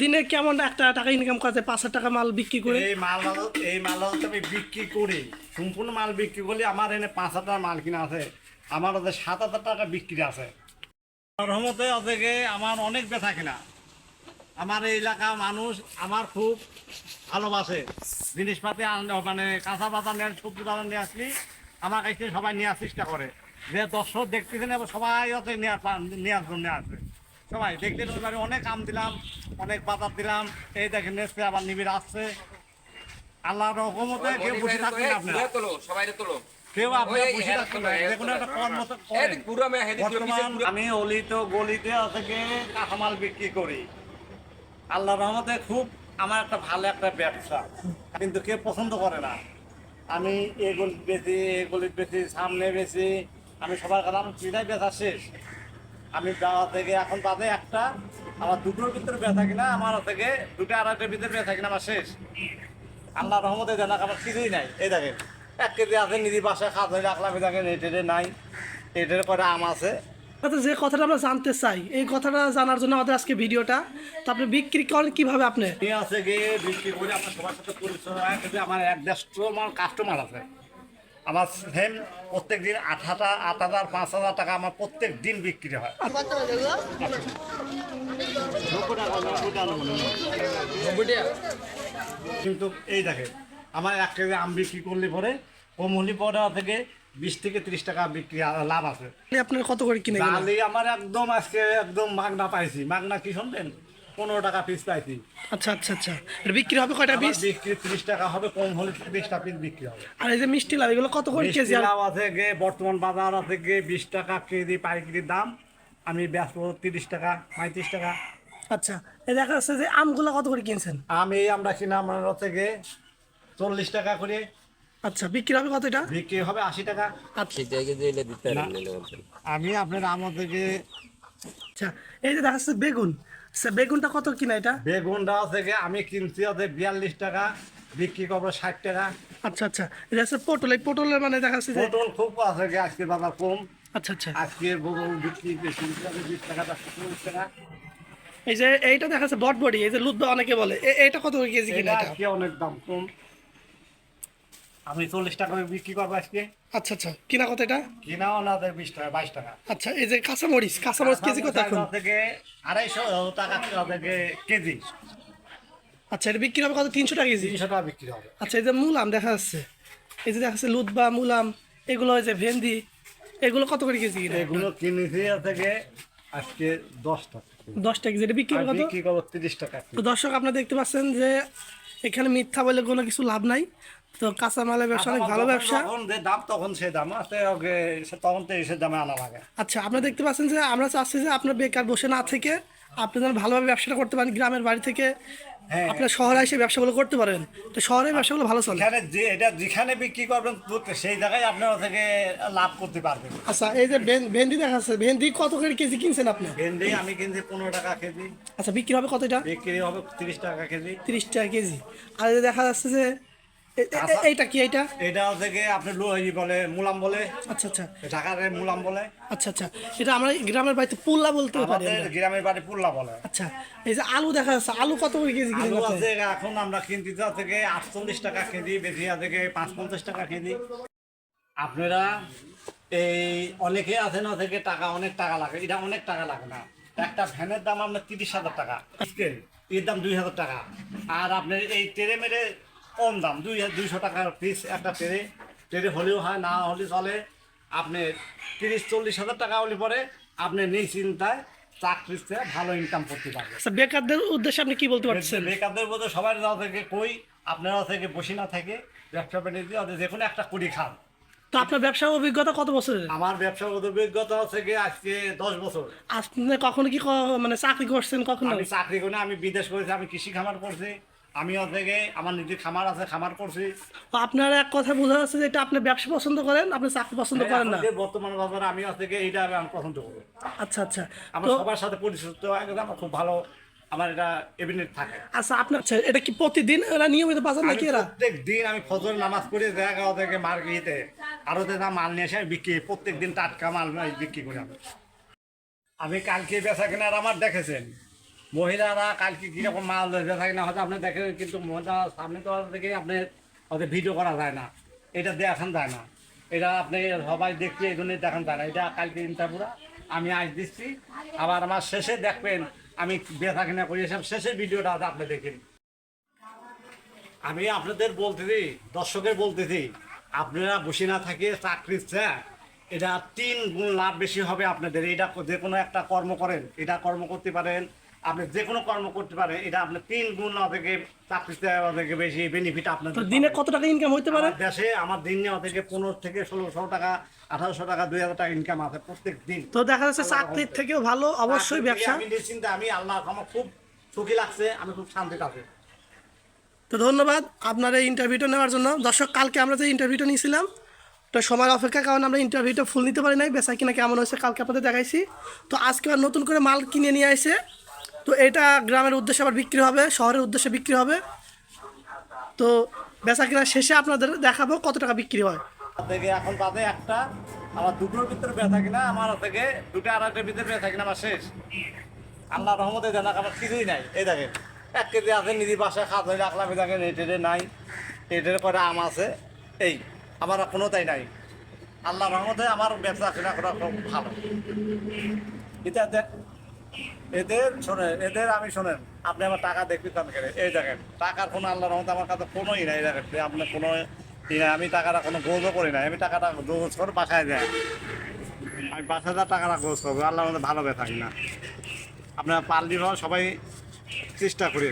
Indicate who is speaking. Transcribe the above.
Speaker 1: দিনে কেমন একটা টাকা ইনকাম করতে পাঁচ হাজার টাকা মাল বিক্রি করে?
Speaker 2: এই মাল এই মাল আমি বিক্রি করি। সম্পূর্ণ মাল বিক্রি করলে আমার এনে পাঁচ হাজার মাল কিনা আছে। আমার ওদের সাত হাজার টাকা বিক্রি আছে। রহমতে থেকে আমার অনেক বেচা কিনা। আমার এই এলাকার মানুষ আমার খুব ভালোবাসে। জিনিসপাতি মানে কাঁচা বাজার নেন, সবজি বাজার নিয়ে আসলি আমার কাছে সবাই নেওয়ার চেষ্টা করে। যে দর্শক দেখতেছেন, সবাই হচ্ছে নেওয়ার নেওয়ার জন্য আসবে সবাই দেখতে অনেক আম দিলাম। অনেক বাজার দিলাম। এই দেখেন নেসে আবার নিবিড় আসছে। আল্লাহ রকমতে কেউ বসে থাকবেন আপনারা।
Speaker 3: সবাই তোলো।
Speaker 2: কেউ আপনারা
Speaker 3: ওই,
Speaker 2: বসে থাকবেন
Speaker 3: তোলো,
Speaker 2: না।
Speaker 3: এরা
Speaker 2: যে কোনো
Speaker 3: তোলো।
Speaker 2: একটা কর্ম তো
Speaker 3: এই
Speaker 2: করেন।
Speaker 3: দেখ, পুরো মেয়ে হেদিস পুরো পিছে
Speaker 2: বর্তমান আমি অলিত গলিতে থেকে কাঁচামাল বিক্রি করি। আল্লাহ রহমতে খুব আমার একটা ভালো একটা ব্যবসা। কিন্তু কেউ পছন্দ করে না। আমি এই গলিত বেশি এই গলিত বেশি সামনে বেশি আমি সবার কথা আমার চিন্তায় বেচা শেষ। আমি যাওয়া থেকে এখন বাদে একটা আমার দুটোর ভিতরে বেচা কিনা আমার থেকে দুটো আড়াইটার ভিতরে বেচা কিনা আমার শেষ। আল্লাহ রহমতে জানা আমার কিছুই নাই। এই দেখেন এক কেজি আছে নিজি বাসায় খাদ হয়ে রাখলাম এই দেখেন এটারে নাই। এটার করে আম আছে।
Speaker 1: তো যে কথাটা আমরা জানতে চাই এই কথাটা জানার জন্য আমাদের আজকে ভিডিওটা তো আপনি বিক্রি করেন কীভাবে আপনি?
Speaker 2: আছে গিয়ে বিক্রি করে আমার সবার সাথে পরিচয় হয় কিন্তু আমার এক দেড়শো আমার কাস্টমার আছে। আমার সেম প্রত্যেক দিন আট হাজার আট হাজার পাঁচ হাজার টাকা আমার প্রত্যেক দিন বিক্রি হয়। কিন্তু এই দেখে আমার এক কেজি আম বিক্রি করলে পরে কম হলে পরে থেকে বিশ থেকে ত্রিশ টাকা বিক্রি লাভ আছে।
Speaker 1: আপনার কত করে কিনে
Speaker 2: ডালি আমার একদম আজকে একদম মাগনা পাইছি। মাগনা কি শুনবেন পনেরো টাকা পিস পাইছি।
Speaker 1: আচ্ছা আচ্ছা আচ্ছা। এটা বিক্রি হবে কয়টা পিস
Speaker 2: বিক্রি ত্রিশ টাকা হবে কম হলে বিশটা পিস বিক্রি হবে।
Speaker 1: আর এই যে মিষ্টি লাভ এগুলো কত করে কেজি?
Speaker 2: লাউ আছে গে বর্তমান বাজার আছে গে বিশ টাকা কেজি পাইকারি দাম। আমি ব্যস্ত তিরিশ টাকা পঁয়ত্রিশ টাকা।
Speaker 1: আচ্ছা এই দেখা যাচ্ছে যে আমগুলো কত করে কিনছেন?
Speaker 2: আমি আমরা কিনা আমার থেকে চল্লিশ টাকা করে।
Speaker 1: আচ্ছা বিক্রি হবে কত এটা?
Speaker 2: বিক্রি হবে আশি টাকা।
Speaker 1: আচ্ছা।
Speaker 2: না, আমি আপনার আমার থেকে
Speaker 1: আচ্ছা এই যে দেখা যাচ্ছে বেগুন বেগুনটা কত কিনা এটা?
Speaker 2: বেগুনটা থেকে আমি কিনছি আছে বিয়াল্লিশ টাকা বিক্রি করব ষাট টাকা।
Speaker 1: আচ্ছা আচ্ছা এটা হচ্ছে পটল এই পটলের মানে দেখা যাচ্ছে যে
Speaker 2: পটল খুব আছে গে আজকে বাজার কম।
Speaker 1: আচ্ছা আচ্ছা।
Speaker 2: আজকে বগল বিক্রি বেশি বিশ টাকা চল্লিশ টাকা।
Speaker 1: এই যে এইটা দেখা যাচ্ছে বটবডি এই যে অনেকে বলে। এইটা কত কেজি কিনা
Speaker 2: আজকে অনেক দাম কম। আমি চল্লিশ টাকা বিক্রি করব আজকে।
Speaker 1: আচ্ছা আচ্ছা। কিনা কত এটা?
Speaker 2: কিনাও না দেয় বিশ টাকা বাইশ টাকা।
Speaker 1: আচ্ছা এই যে কাঁচামরিচ কাঁচামরিচ কেজি কত এখন?
Speaker 2: থেকে আড়াইশো টাকা থেকে কেজি।
Speaker 1: আচ্ছা এটা বিক্রি হবে কত? তিনশো টাকা কেজি?
Speaker 2: তিনশো টাকা বিক্রি হবে।
Speaker 1: আচ্ছা এই যে মুলাম দেখা যাচ্ছে। এই যে দেখা যাচ্ছে লুদবা মুলাম এগুলো এই যে ভেন্ডি। এগুলো কত করে কেজি
Speaker 2: এগুলো কিনেছি থেকে আজকে দশ টাকা
Speaker 1: দশ টাকা যেটা বিক্রি কত?
Speaker 2: বিক্রি করব তিরিশ টাকা
Speaker 1: তো দর্শক আপনারা দেখতে পাচ্ছেন যে এখানে মিথ্যা বলে কোনো কিছু লাভ নাই। তো কাঁচামালের ব্যবসা অনেক ভালো ব্যবসা।
Speaker 2: তখন যে দাম তখন সে দাম। আছে তখন তো এসে দামে আনা লাগে।
Speaker 1: আচ্ছা আপনারা দেখতে পাচ্ছেন যে আমরা চাচ্ছি যে আপনার বেকার বসে না থেকে আপনি যেন ভালোভাবে ব্যবসাটা করতে পারেন গ্রামের বাড়ি থেকে
Speaker 2: হ্যাঁ।
Speaker 1: আপনার শহরে এসে ব্যবসাগুলো করতে পারেন। তো শহরে ব্যবসাগুলো ভালো চলে।
Speaker 2: এখানে যে এটা যেখানে বিক্রি করবেন সেই জায়গায় আপনার থেকে লাভ করতে পারবেন।
Speaker 1: আচ্ছা এই যে ভেন্ডি দেখা যাচ্ছে ভেন্ডি কত করে কেজি কিনছেন আপনি?
Speaker 2: ভেন্ডি আমি কিনছি পনেরো টাকা কেজি।
Speaker 1: আচ্ছা বিক্রি হবে কত এটা?
Speaker 2: বিক্রি হবে তিরিশ টাকা কেজি।
Speaker 1: তিরিশ টাকা কেজি। আর দেখা যাচ্ছে যে এইটা কি
Speaker 2: এটা আপনি লো বলে মুলাম বলে।
Speaker 1: আচ্ছা আচ্ছা।
Speaker 2: ঢাকার মুলাম বলে।
Speaker 1: আচ্ছা আচ্ছা। এটা আমরা গ্রামের বাড়িতে পুল্লা বলতে পারি
Speaker 2: গ্রামের বাড়ি পুল্লা বলে।
Speaker 1: আচ্ছা এই যে আলু দেখা যাচ্ছে আলু কত করে কেজি
Speaker 2: আলু আছে এখন আমরা কিনতে যাওয়া থেকে আটচল্লিশ টাকা কেজি বেশি থেকে পাঁচ পঞ্চাশ টাকা কেজি। আপনারা এই অনেকে আছে না থেকে টাকা অনেক টাকা লাগে। এটা অনেক টাকা লাগে না। একটা ভ্যানের দাম আপনার তিরিশ হাজার টাকা। এর দাম দুই হাজার টাকা। আর আপনার এই ট্রেনে মেরে কম দাম দুই দুইশো টাকার পিস একটা ট্রেনে ট্রেনে হলেও হয় না হলে চলে। আপনি তিরিশ চল্লিশ হাজার টাকা হলে পরে আপনি নিশ্চিন্তায় চাকরিতে ভালো ইনকাম করতে পারবেন।
Speaker 1: আচ্ছা বেকারদের উদ্দেশ্যে আপনি কি বলতে পারছেন?
Speaker 2: বেকারদের মধ্যে সবার যাওয়া থেকে কই আপনারা থেকে বসে না থাকে ব্যবসা বাণিজ্য ওদের যে কোনো একটা কুড়ি খান।
Speaker 1: তো আপনার ব্যবসার অভিজ্ঞতা কত বছরের?
Speaker 2: আমার ব্যবসার অভিজ্ঞতা থেকে আজকে দশ বছর।
Speaker 1: আপনি কখনো কি ক- মানে চাকরি করছেন কখনো?
Speaker 2: আমি চাকরি করে আমি বিদেশ করেছি আমি কৃষি খামার করছি। আমি থেকে আমার নিজের খামার আছে খামার করছি।
Speaker 1: আপনার এক কথা বোঝা যাচ্ছে যে এটা আপনি ব্যবসা পছন্দ করেন আপনি চাকরি পছন্দ করেন না।
Speaker 2: বর্তমান বাজারে আমি থেকে এইটা আমি পছন্দ করব
Speaker 1: আচ্ছা আচ্ছা।
Speaker 2: আমার সবার সাথে পরিচিত আমার খুব ভালো আমার এটা থাকে।
Speaker 1: আচ্ছা আপনার এটা কি প্রতিদিন এরা নিয়মিত বাজার নাকি এরা?
Speaker 2: প্রত্যেক দিন আমি ফজর নামাজ পড়ে জায়গা থেকে মার্কেটে। আরও যে মাল নিয়ে এসে আমি বিক্রি প্রত্যেক দিন টাটকা মাল বিক্রি করি। আমি আমি কালকে বেচা কেনার আমার দেখেছেন। মহিলারা কালকে কীরকম মাল বেচা থাকে না, হয়তো আপনি দেখেন, কিন্তু মহিলা সামনে তো থেকে আপনি হয়তো ভিডিও করা যায় না। এটা দেখান যায় না। এটা আপনি সবাই দেখতে এই জন্যই দেখান যায় না। এটা কালকে ইন্টারভিউরা আমি আজ দিচ্ছি। আবার আমার শেষে দেখবেন, আমি বেচা কিনা করি, এসব শেষের ভিডিওটা আপনি দেখেন। আমি আপনাদের বলতেছি, দর্শকের বলতেছি, আপনারা বসে না থাকে চাকরির চেয়ে এটা তিন গুণ লাভ বেশি হবে আপনাদের। এটা যে কোনো একটা কর্ম করেন, এটা কর্ম করতে পারেন আপনি যে কোনো কর্ম করতে পারেন এটা আপনি তিন গুণ থেকে চাকরির চেয়ে থেকে বেশি বেনিফিট
Speaker 1: তো দিনে কত টাকা ইনকাম হইতে পারে?
Speaker 2: দেশে আমার দিন থেকে পনেরো থেকে ষোলোশো টাকা আঠারোশো টাকা দুই হাজার টাকা ইনকাম আছে প্রত্যেক দিন।
Speaker 1: তো দেখা যাচ্ছে চাকরির থেকেও ভালো অবশ্যই ব্যবসা।
Speaker 2: আমি নিশ্চিন্তে আমি আল্লাহ আমার খুব সুখী লাগছে আমি খুব শান্তিতে আছি।
Speaker 1: তো ধন্যবাদ আপনার এই ইন্টারভিউটা নেওয়ার জন্য। দর্শক কালকে আমরা যে ইন্টারভিউটা নিয়েছিলাম তো সময় অপেক্ষা কারণ আমরা ইন্টারভিউটা ফুল নিতে পারি নাই। বেচা কিনা কেমন হয়েছে কালকে আপনাদের দেখাইছি। তো আজকে আবার নতুন করে মাল কিনে নিয়ে আসে। তো এটা গ্রামের উদ্দেশ্যে আবার বিক্রি হবে, শহরের উদ্দেশ্যে বিক্রি হবে। তো বেচা কিনা শেষে আপনাদের দেখাবো কত টাকা বিক্রি হয়।
Speaker 2: থেকে এখন বাদে একটা, আমার দুটোর ভিতরে বেচা কিনা, আমার থেকে দুটো আড়াইটার ভিতরে বেচা কিনা আমার শেষ। আল্লাহ রহমতে জানা আমার কিছুই নাই। এই দেখেন, এক কেজি আছে নিজে বাসায় খাত হয়ে রাখলাম এই দেখেন এটেরে নাই। এটের করে আম আছে, এই আমার আর কোনোটাই নাই। আল্লাহ রহমতে আমার ব্যবসা কিনা করা খুব ভালো। এটা দেখ এদের, শোনেন, এদের আমি শোনেন, আপনি আমার টাকা দেখবেন কেন? এই দেখেন, টাকার কোনো আল্লাহ রহমতে আমার কাছে কোনোই নাই, দেখেন আপনার কোনো আমি টাকাটা কোনো গোজও করি না আমি টাকাটা গোজ করে বাসায় যাই। আমি পাঁচ হাজার টাকাটা গোজ করব আল্লাহ আমাদের ভালো থাকি না। আপনারা পারলি সবাই চেষ্টা করি